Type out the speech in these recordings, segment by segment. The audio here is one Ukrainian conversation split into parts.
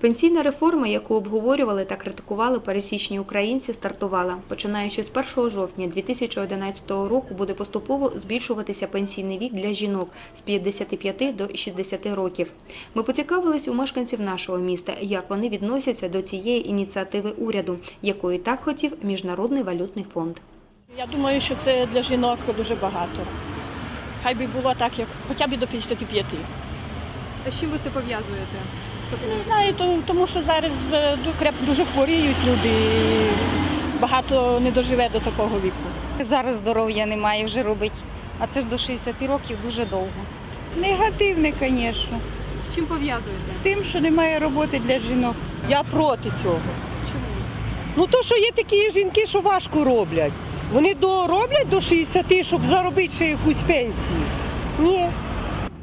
Пенсійна реформа, яку обговорювали та критикували пересічні українці, стартувала. Починаючи з 1 жовтня 2011 року буде поступово збільшуватися пенсійний вік для жінок з 55 до 60 років. Ми поцікавились у мешканців нашого міста, як вони відносяться до цієї ініціативи уряду, якої так хотів Міжнародний валютний фонд. Я думаю, що це для жінок дуже багато. Хай би було так, як хоча б до 55. А з чим ви це пов'язуєте? Не знаю, то- тому що зараз е, дуже хворіють люди, і багато не доживе до такого віку. Зараз здоров'я немає, вже робить. А це ж до 60 років дуже довго. Негативне, звісно. З чим пов'язуєте? З тим, що немає роботи для жінок. Я проти цього. Чому? Ну то, що є такі жінки, що важко роблять. Вони до, роблять до 60, щоб заробити ще якусь пенсію. Ні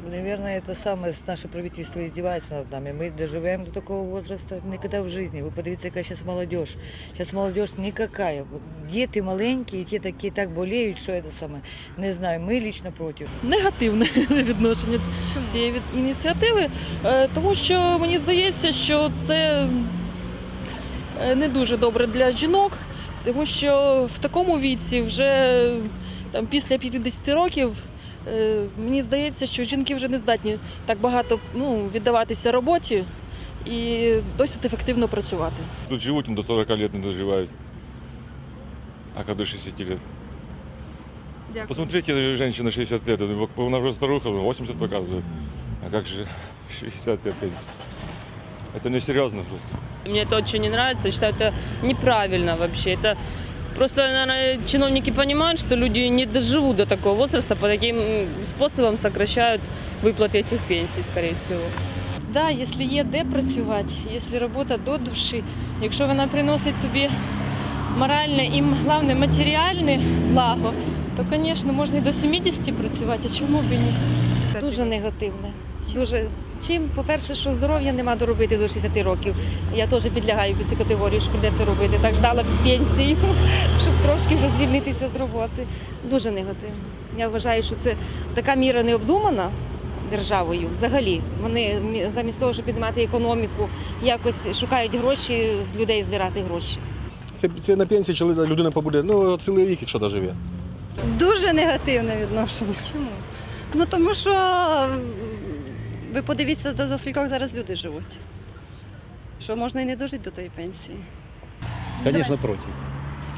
Наверное, это самое наше правительство издевается над нами. Мы доживаем до такого возраста никогда в жизни. Вы подивіться, яка сейчас молодежь. Сейчас молодежь никакая. Діти маленькі, і ті такі так болеють, що це саме. Не знаю, ми лично проти. негативне відношення цієї від- ініціативи, е, тому що мені здається, що це е, не дуже добре для жінок, тому що в такому віці, вже там після 50 років, е, мені здається, що жінки вже не здатні так багато ну, віддаватися роботі і досить ефективно працювати. Тут живут, но до 40 лет не доживают. А как до 60 лет? Дякую. Посмотрите, женщина 60 лет, она уже старуха, 80 показывает. А как же 60 лет пенсии? Это несерьезно просто. Мне это очень не нравится, я считаю, это неправильно вообще. Это просто, наверное, чиновники понимают, что люди не доживут до такого возраста, по таким м, способом сокращают выплаты этих пенсий, скорее всего. Да, якщо є де працювати, якщо робота до душі, якщо вона приносить тобі моральне і головне матеріальне благо, то, звісно, можна і до 70 працювати, а чому б і ні? Дуже негативне. Дуже. Чим, по-перше, що здоров'я нема доробити до 60 років. Я теж підлягаю під цю категорію, що прийдеться робити. Так ждала пенсію, щоб трошки вже звільнитися з роботи. Дуже негативно. Я вважаю, що це така міра необдумана державою взагалі. Вони замість того, щоб піднімати економіку, якось шукають гроші, з людей здирати гроші. Це, це на пенсії чоловік- людина побуде ну, цілий рік, якщо доживе. Дуже негативне відношення. Чому? Ну тому що ви подивіться, до, до скількох зараз люди живуть. Що можна і не дожити до тої пенсії. Конечно, против.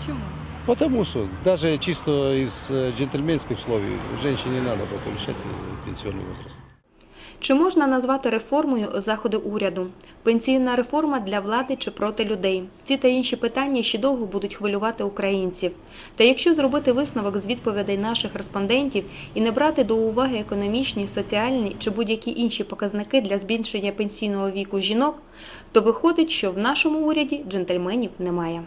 Чому? Потому что даже чисто из э, джентльменских условий женщине надо бы повышать э, пенсионный возраст. Чи можна назвати реформою заходи уряду? Пенсійна реформа для влади чи проти людей? Ці та інші питання ще довго будуть хвилювати українців. Та якщо зробити висновок з відповідей наших респондентів і не брати до уваги економічні, соціальні чи будь-які інші показники для збільшення пенсійного віку жінок, то виходить, що в нашому уряді джентльменів немає.